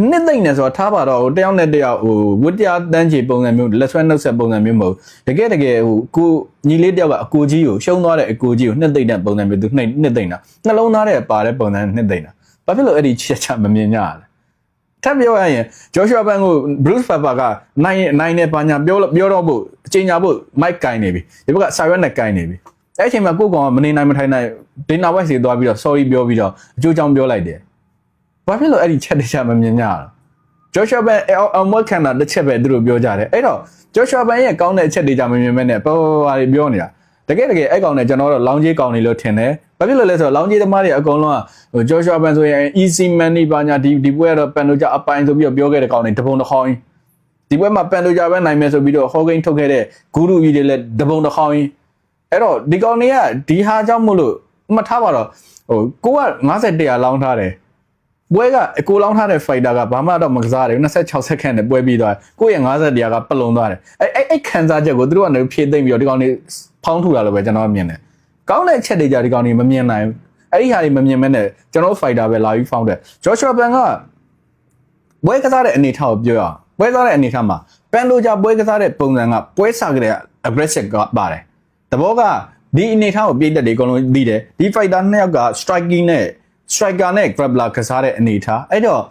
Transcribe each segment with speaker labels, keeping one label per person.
Speaker 1: နှစ်သိမ့်နေဆိုတော့ထားပါတော့ဟိုတယောက်နဲ့တယောက်ဟိုဝတ်တရားတန်းချေပုံစံမျိုးလက်ဆွဲနှုတ်ဆက်ပုံစံမျိုးမဟုတ်တကယ်တကယ်ဟိုကိုညီလေးတယောက်ကအကိုကြီးကိုရှုံးသွားတဲ့အကိုကြီးကိုနှစ်သိမ့်တဲ့ပုံစံမျိုးသူနှစ်နှစ်သိမ့်တာနှလုံးသားထဲပါတဲ့ပုံစံနှစ်သိမ့်တာဘာဖြစ်လို့အဲ့ဒီချက်ချမမြင်ကြရလဲထပ်ပြောရရင်ဂျောရှွာဘန်ကို Bruce Pepper ကနိုင်နိုင်နဲ့ပါညာပြောပြောတော့ဖို့အချိန်ညာဖို့ mic ကင်နေပြီဒီဘက်ကဆာရွက်နဲ့ကင်နေပြီအဲ့အချိန်မှာကိုကောင်ကမနေနိုင်မထိုင်နိုင်ဒေနာဝက်စီသွားပြီးတော့ sorry ပြောပြီးတော့အကျိုးကြောင့်ပြောလိုက်တယ် ဘာဖြစ်လို့အဲ့ဒီချက်တခြားမမြင်ကြရလဲ Joshua Ban အမွက်ခံတာတစ်ချက်ပဲသူတို့ပြောကြတယ်အဲ့တော့ Joshua Ban ရဲ့ကောင်းတဲ့အချက်တွေကြောင့်မမြင်မဲနဲ့ပေါ်ပေါ်ပါပြောနေတာတကယ်တကယ်အဲ့ကောင်နဲ့ကျွန်တော်တို့လောင်းကြီးကောင်နေလို့ထင်တယ်ဘာဖြစ်လို့လဲဆိုတော့လောင်းကြီးသမားတွေအကုန်လုံးကဟို Joshua Ban ဆိုရင် easy money ပါညာဒီဒီပွဲကတော့ pan တို့ကြအပိုင်းဆိုပြီးတော့ပြောခဲ့တဲ့ကောင်တွေတပုံတစ်ခေါင်းကြီးဒီပွဲမှာ pan တို့ကြပဲနိုင်မယ်ဆိုပြီးတော့ Hawking ထုတ်ခဲ့တဲ့ဂူရူကြီးတွေလည်းတပုံတစ်ခေါင်းကြီးအဲ့တော့ဒီကောင်တွေကဒီဟာကြောင့်မို့လို့မှတ်ထားပါတော့ဟိုကိုက50တရားလောင်းထားတယ် ပွဲကအကိုလောင်းထားတဲ့ fighter ကဘာမှတော့မကစားတယ်26စက္ကန့်နဲ့ပွဲပြီးသွားတယ်ကိုယ့်ရဲ့50တရားကပလုံသွားတယ်အဲ့အဲ့အဲ့ခံစားချက်ကိုသူတို့ကနေဖြည့်သိမ့်ပြီးတော့ဒီကောင်တွေဖောင်းထူတာလို့ပဲကျွန်တော်မြင်တယ်ကောင်းတဲ့အချက်တွေကြဒီကောင်တွေမမြင်နိုင်ဘူးအဲ့ဒီဟာတွေမမြင်မဲနဲ့ကျွန်တော် fighter ပဲလာပြီးဖောင်းတယ် Joshua Ban ကပွဲကစားတဲ့အနေအထားကိုပြောရအောင်ပွဲကစားတဲ့အနေအထားမှာပန်လိုဂျာပွဲကစားတဲ့ပုံစံကပွဲစားကလေး aggressive ကပါတယ်တဘောကဒီအနေအထားကိုပြည့်တက်တယ်အကုန်လုံးသိတယ်ဒီ fighter နှစ်ယောက်က striking နဲ့ striker နဲ့ grappler ကစားတဲ့အနေအထားအဲ့တော့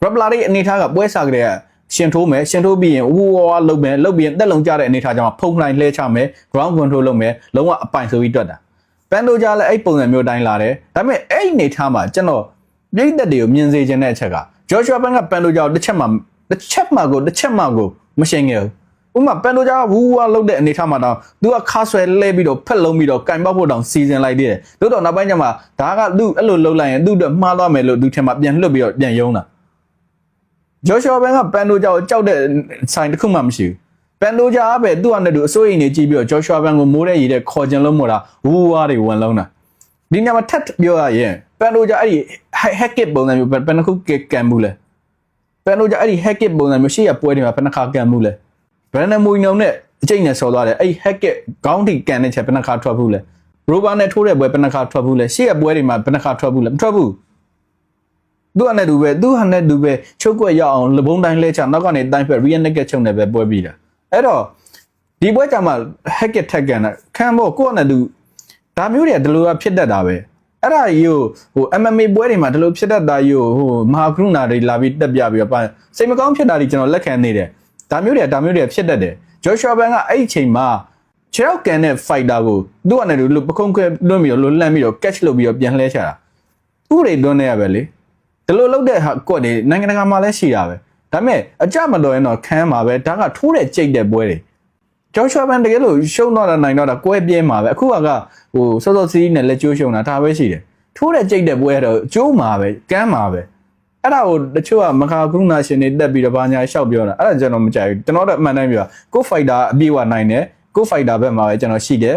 Speaker 1: grappler ရဲ့အနေအထားကပွဲစားကလေးကရှင်ထိုးမယ်ရှင်ထိုးပြီးရင်ဝူဝါလုတ်မယ်လုတ်ပြီးရင်တက်လုံကြတဲ့အနေအထားကြောင့်ဖုံးလိုက်လှဲချမယ် ground control လုပ်မယ်လုံးဝအပိုင်ဆိုပြီးတွက်တာပန်တိုဂျာလည်းအဲ့ပုံစံမျိုးတိုင်းလာတယ်ဒါပေမဲ့အဲ့အနေအထားမှာကျွန်တော်ပြိသက်တွေကိုမြင်စေချင်တဲ့အချက်က Joshua Pan ကပန်တိုဂျာကိုတစ်ချက်မှတစ်ချက်မှကိုတစ်ချက်မှကိုမရှင်းခဲ့ဘူး ဥမာပန်တိုဂျာဝူဝါလုတ်တဲ့အနေအထားမှာတော့သူကခါဆွဲလဲပြီးတော့ဖက်လုံးပြီးတော့ကင်ပေါက်ဖို့တောင်စီစဉ်လိုက်သေးတယ်တို့တော့နောက်ပိုင်းကျမှဒါကသူ့အဲ့လိုလှုပ်လိုက်ရင်သူ့အတွက်မှားသွားမယ်လို့သူထင်မှပြန်လှုပ်ပြီးတော့ပြန်ယုံတာဂျော်ရှွာဘန်ကပန်တိုဂျာကိုကြောက်တဲ့ဆိုင်တစ်ခုမှမရှိဘူးပန်တိုဂျာကပဲသူ့အနေနဲ့သူအစိုးရနေကြည့်ပြီးတော့ဂျော်ရှွာဘန်ကိုမိုးတဲ့ရည်တဲ့ခေါ်ကျင်လို့မို့လားဝူဝါတွေဝင်လုံးတာဒီညမှာထပ်ပြောရရင်ပန်တိုဂျာအဲ့ဒီ hackit ပုံစံမျိုးဘယ်နှခုကန်မှုလဲပန်တိုဂျာအဲ့ဒီ hackit ပုံစံမျိုးရှေ့ရပွဲတွေမှာဘယ်နှခါကန်မှုလဲ ဘရန်နမူနိုနဲ့အကျိတ်နဲ့ဆော်သွားတယ်အဲ့ hackit ခေါင်းထိကန်တဲ့ချက်ဘယ်နှခါထွက်ဘူးလဲရိုဘာနဲ့ထိုးတဲ့ပွဲဘယ်နှခါထွက်ဘူးလဲရှေ့ရပွဲတွေမှာဘယ်နှခါထွက်ဘူးလဲမထွက်ဘူးသူ့အနေနဲ့သူပဲသူ့ဟာနဲ့သူပဲချုပ်ွက်ရအောင်လဘုံတိုင်းလဲချနောက်ကနေတိုင်းဖက် real naked ချုပ်နေပဲပွဲပြီးတာအဲ့တော့ဒီပွဲကြမှာ hacket ထက်ကန်တာခံဖို့ကိုယ့်အနေနဲ့သူဒါမျိုးတွေကဒီလိုကဖြစ်တတ်တာပဲအဲ့ဒါကြီးကိုဟို MMA ပွဲတွေမှာဒီလိုဖြစ်တတ်တာကြီးကိုဟိုမဟာကရုဏာတွေလာပြီးတက်ပြပြီးတော့ပါစိတ်မကောင်းဖြစ်တာတွေကျွန်တော်လက်ခံနေတယ် ဒါမျိုးတွေကဒါမျိုးတွေကဖြစ်တတ်တယ် Joshua Ban ကအဲ့ဒီအချိန်မှာခြေောက်ကန်တဲ့ fighter ကိုသူ့အနေနဲ့သူပခုံးခွဲလွှတ်ပြီးတော့လွှမ်းပြီးတော့ catch လုပ်ပြီးတော့ပြန်လှဲချတာဥတွေတွန်းနေရပဲလေဒီလိုလုပ်တဲ့ဟာကွက်တွေနိုင်ငံတကာမှာလည်းရှိတာပဲဒါပေမဲ့အကြမတော်ရင်တော့ခန်းမှာပဲဒါကထိုးတဲ့ကြိတ်တဲ့ပွဲတွေကျောင်းချွာဘန်တကယ်လို့ရှုံတော့တာနိုင်တော့တာကွဲပြင်းမှာပဲအခုကဟိုစောစောစီးနဲ့လက်ကျိုးရှုံတာဒါပဲရှိတယ်ထိုးတဲ့ကြိတ်တဲ့ပွဲကတော့ကျိုးမှာပဲကမ်းမှာပဲ အဲ့ဒါကိုတချို့ကမခါကရုဏာရှင်တွေတက်ပြီးတော့ဘာညာရှောက်ပြောတာအဲ့ဒါကျွန်တော်မကြိုက်ဘူးကျွန်တော်တို့အမှန်တမ်းပြောကိုဖိုက်တာအပြည့်ဝနိုင်တယ်ကိုဖိုက်တာဘက်မှာပဲကျွန်တော်ရှိတယ်